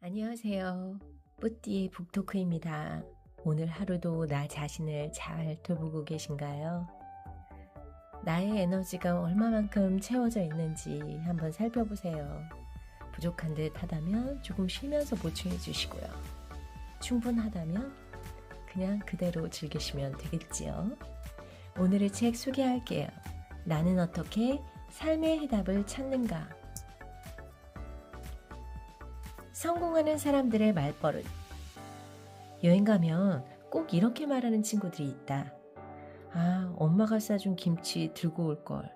안녕하세요. 뿌띠의 북토크입니다. 오늘 하루도 나 자신을 잘 돌보고 계신가요? 나의 에너지가 얼마만큼 채워져 있는지 한번 살펴보세요. 부족한 듯 하다면 조금 쉬면서 보충해 주시고요. 충분하다면 그냥 그대로 즐기시면 되겠지요. 오늘의 책 소개할게요. 나는 어떻게 삶의 해답을 찾는가? 성공하는 사람들의 말버릇. 여행 가면 꼭 이렇게 말하는 친구들이 있다. 아, 엄마가 싸준 김치 들고 올 걸.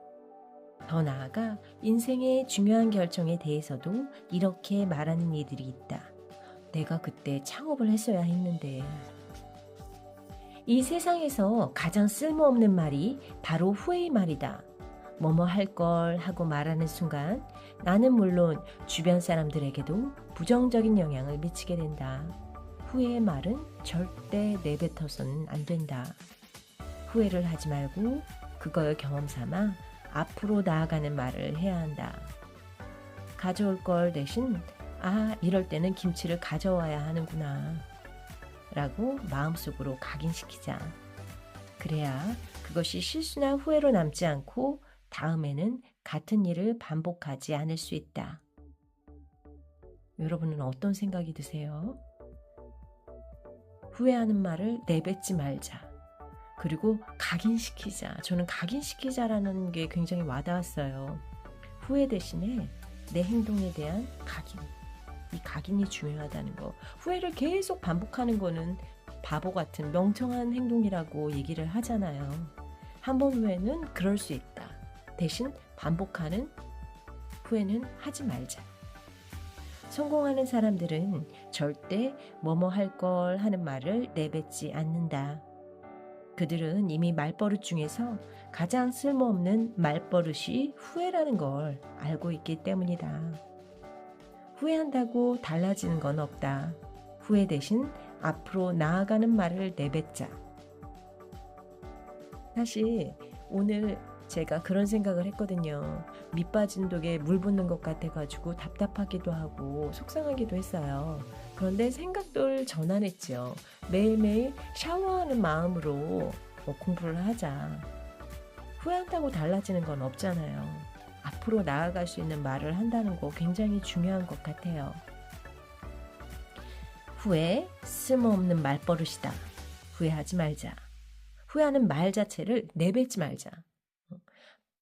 더 나아가 인생의 중요한 결정에 대해서도 이렇게 말하는 이들이 있다. 내가 그때 창업을 했어야 했는데. 이 세상에서 가장 쓸모없는 말이 바로 후회의 말이다. 뭐뭐 할 걸 하고 말하는 순간 나는 물론 주변 사람들에게도 부정적인 영향을 미치게 된다. 후회의 말은 절대 내뱉어서는 안 된다. 후회를 하지 말고 그걸 경험 삼아 앞으로 나아가는 말을 해야 한다. 가져올 걸 대신 아, 이럴 때는 김치를 가져와야 하는구나. 라고 마음속으로 각인시키자. 그래야 그것이 실수나 후회로 남지 않고 다음에는 같은 일을 반복하지 않을 수 있다. 여러분은 어떤 생각이 드세요? 후회하는 말을 내뱉지 말자. 그리고 각인시키자. 저는 각인시키자라는 게 굉장히 와닿았어요. 후회 대신에 내 행동에 대한 각인. 이 각인이 중요하다는 거. 후회를 계속 반복하는 거는 바보 같은 멍청한 행동이라고 얘기를 하잖아요. 한 번 후회는 그럴 수 있다. 대신 반복하는 후회는 하지 말자. 성공하는 사람들은 절대 뭐뭐 할 걸 하는 말을 내뱉지 않는다. 그들은 이미 말버릇 중에서 가장 쓸모없는 말버릇이 후회라는 걸 알고 있기 때문이다. 후회한다고 달라지는 건 없다. 후회 대신 앞으로 나아가는 말을 내뱉자. 사실 오늘 제가 그런 생각을 했거든요. 밑빠진 독에 물 붓는 것 같아가지고 답답하기도 하고 속상하기도 했어요. 그런데 생각들 전환했죠. 매일매일 샤워하는 마음으로 뭐 공부를 하자. 후회한다고 달라지는 건 없잖아요. 앞으로 나아갈 수 있는 말을 한다는 거 굉장히 중요한 것 같아요. 후회, 쓸모없는 말버릇이다. 후회하지 말자. 후회하는 말 자체를 내뱉지 말자.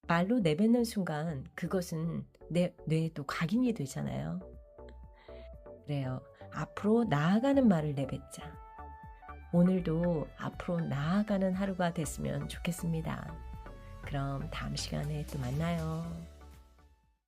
말로 내뱉는 순간 그것은 내 뇌에도 각인이 되잖아요. 그래요. 앞으로 나아가는 말을 내뱉자. 오늘도 앞으로 나아가는 하루가 됐으면 좋겠습니다. 그럼 다음 시간에 또 만나요.